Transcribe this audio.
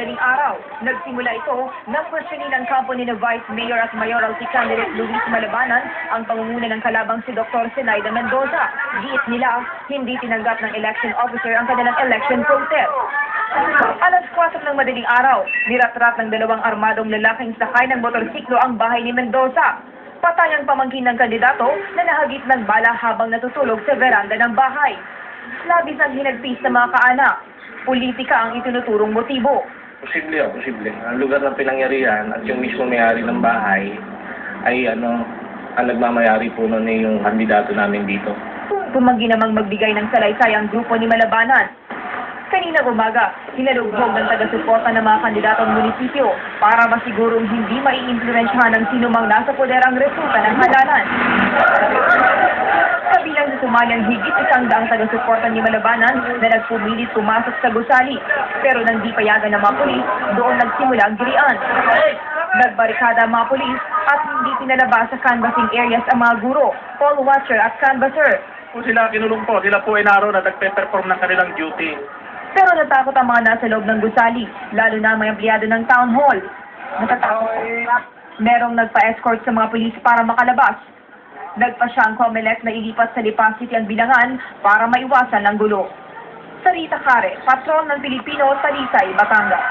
madaling araw. Nagsimula ito nang questionin ng kampo ni Vice Mayor at Mayoralty candidate Luis Malabanan ang pangunguna ng kalabang si Dr. Zenaida Mendoza. Giit nila, hindi tinanggap ng election officer ang kanilang election protest. Alas 4 ng madaling araw, niratrat ng dalawang armadong lalaking sakay ng motorsiklo ang bahay ni Mendoza. Patay ang pamangkin ng kandidato na nahagip ng bala habang natutulog sa veranda ng bahay. Labis ang hinagpis ng mga kaanak. Politika ang itinuturong motibo. Posible oh, posible. Ang lugar ng pinangyarihan at yung mismo may-ari ng bahay ay ano, ang nagmamayari po nun ay yung kandidato namin dito. Tumanggi namang magbigay ng salaysay ang grupo ni Malabanan. Kanina umaga, hinalugdog ng taga-suporta ng mga kandidatong munisipyo para masigurong hindi maiimpluwensyahan ng sinumang nasa poder ang resulta ng halalan. Sumali ang higit isang daang taga-suporta ni Malabanan na nagpumilit pumasok sa gusali. Pero nang di payagan ng mga polis, doon nagsimula ang girian. Nagbarikada ang mga polis at hindi pinalabas sa canvassing areas ang mga guro, poll watcher at canvasser. po sila kinulong po. Sila po ay naroon na nagpe-perform ng kanilang duty. Pero natakot ang mga nasa loob ng gusali, lalo na ang mga empleyado ng town hall. Natatakot. Merong nagpa-escort sa mga pulis para makalabas. Nagpa siya ang COMELEC na ilipat sa Lipa City ang bilangan para maiwasan ang gulo. Sarita Kare, patron ng Pilipino, Talisay, Batangas.